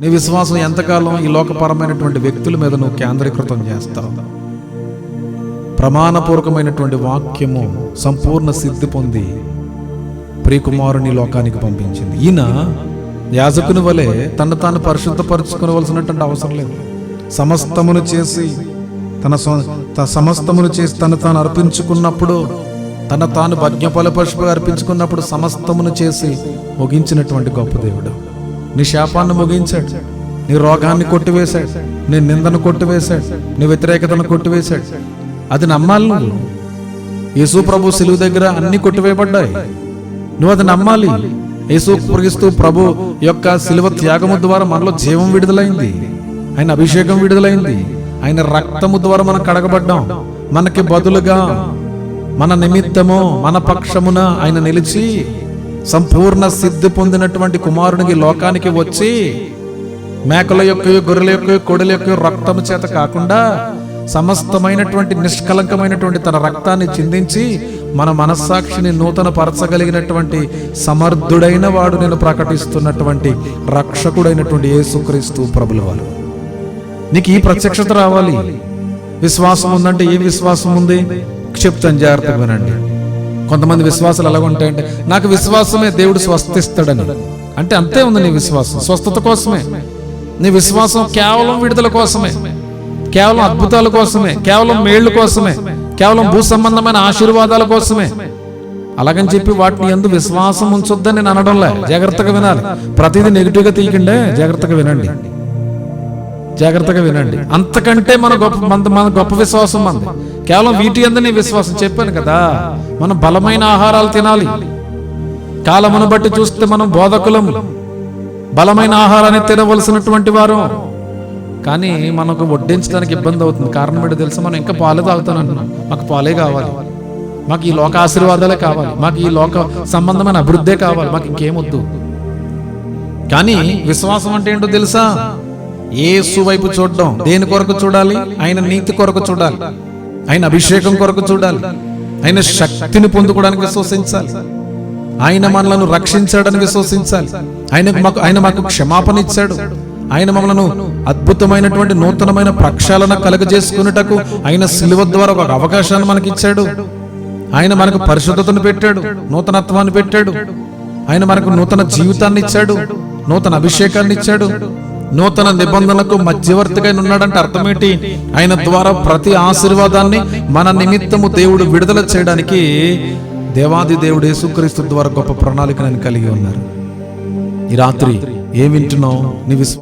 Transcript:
నీ విశ్వాసం ఎంతకాలం ఈ లోకపరమైనటువంటి వ్యక్తుల మీద నువ్వు కేంద్రీకృతం చేస్తావు? ప్రమాణపూర్వకమైనటువంటి వాక్యము సంపూర్ణ సిద్ధి పొంది ప్రియకుమారుని లోకానికి పంపించింది. ఈయన యాజకుని వలె తను తాను పరిశుద్ధపరచుకోవలసినటువంటి అవసరం లేదు. సమస్తమును చేసి తన సమస్తమును చేసి తను తాను అర్పించుకున్నప్పుడు తన తాను భజ్ఞపల పశువు అర్పించుకున్నప్పుడు సమస్తమును చేసి ముగించినటువంటి గొప్ప దేవుడు. నీ శాపాన్ని ముగించాడు. నీ రోగాన్ని కొట్టివేశాడు. నీ నిందను కొట్టివేశాడు. నీ వ్యతిరేకతను కొట్టివేశాడు. అది నమ్మాలి నువ్వు. యేసు ప్రభు సిలువు దగ్గర అన్ని కొట్టివేయబడ్డాయి. నువ్వు అది నమ్మాలి. యేసు క్రీస్తు ప్రభు యొక్క సిలువ త్యాగము ద్వారా మనలో జీవం విడుదలైంది. ఆయన అభిషేకం విడుదలైంది. ఆయన రక్తము ద్వారా మనం కడగబడ్డాం. మనకి బదులుగా మన నిమిత్తము మన పక్షమున ఆయన నిలిచి సంపూర్ణ సిద్ధి పొందినటువంటి కుమారునికి లోకానికి వచ్చి మేకల యొక్క గొర్రెల యొక్క కొడల యొక్క రక్తము చేత కాకుండా సమస్తమైనటువంటి నిష్కలంకమైనటువంటి తన రక్తాన్ని చిందించి మన మనస్సాక్షిని నూతన పరచగలిగినటువంటి సమర్థుడైన వాడు నేను ప్రకటిస్తున్నటువంటి రక్షకుడైనటువంటి యేసుక్రీస్తు ప్రభుల వారు. నీకు ఈ ప్రత్యక్షత రావాలి. విశ్వాసం ఉందంటే ఏ విశ్వాసం ఉంది? చెప్తాను జాగ్రత్తగా వినండి. కొంతమంది విశ్వాసాలు ఎలా ఉంటాయంటే నాకు విశ్వాసమే దేవుడు స్వస్థిస్తాడని. అంటే అంతే ఉంది నీ విశ్వాసం. స్వస్థత కోసమే. నీ విశ్వాసం కేవలం విడుదల కోసమే. కేవలం అద్భుతాల కోసమే. కేవలం మేళ్ళ కోసమే. కేవలం భూ సంబంధమైన ఆశీర్వాదాల కోసమే. అలాగని చెప్పి వాటిని ఎందు విశ్వాసం ఉంచొద్దని నేను అనడంలే. జాగ్రత్తగా వినాలి. ప్రతిదీ నెగిటివ్గా తీయకండే జాగ్రత్తగా వినండి. జాగ్రత్తగా వినండి. అంతకంటే మన గొప్ప మన మన గొప్ప విశ్వాసం మంది. కేవలం వీటి అందరినీ విశ్వాసం చెప్పాను కదా. మనం బలమైన ఆహారాలు తినాలి. కాలమును బట్టి చూస్తే మనం బోధకులం. బలమైన ఆహారాన్ని తినవలసినటువంటి వారు. కానీ మనకు వడ్డించడానికి ఇబ్బంది అవుతుంది. కారణం ఏంటో తెలుసా? మనం ఇంకా పాలే తాగుతాను మాకు పాలే కావాలి. మాకు ఈ లోక ఆశీర్వాదాలే కావాలి. మాకు ఈ లోక సంబంధమైన అభివృద్ధే కావాలి. మాకు ఇంకేమొద్దు. కానీ విశ్వాసం అంటే ఏంటో తెలుసా? యేసు వైపు చూడడం. దేని కొరకు చూడాలి? ఆయన నీతి కొరకు చూడాలి. ఆయన అభిషేకం కొరకు చూడాలి. ఆయన శక్తిని పొందుకోవడానికి విశ్వసించాలి ఆయన మనలను రక్షించాడని విశ్వసించాలి ఆయనకు మాకు ఆయన మాకు క్షమాపణ ఇచ్చాడు. ఆయన మమ్మలను అద్భుతమైనటువంటి నూతనమైన ప్రక్షాళన కలుగజేసుకున్నటకు ఆయన సిలువ ద్వారా ఒక అవకాశాన్ని మనకి ఇచ్చాడు. ఆయన మనకు పరిశుద్ధతను పెట్టాడు. నూతనత్వాన్ని పెట్టాడు. ఆయన మనకు నూతన జీవితాన్ని ఇచ్చాడు. నూతన అభిషేకాన్ని ఇచ్చాడు. నూతన నిబంధనలకు మధ్యవర్తిగా ఉన్నాడంటే అర్థమేంటి? ఆయన ద్వారా ప్రతి ఆశీర్వాదాన్ని మన నిమిత్తము దేవుడు విడుదల చేయడానికి దేవాది దేవుడు యేసుక్రీస్తు ద్వారా గొప్ప ప్రణాళికను కలిగి ఉన్నారు. ఈ రాత్రి ఏం వింటున్నావు? నీ విశ్వ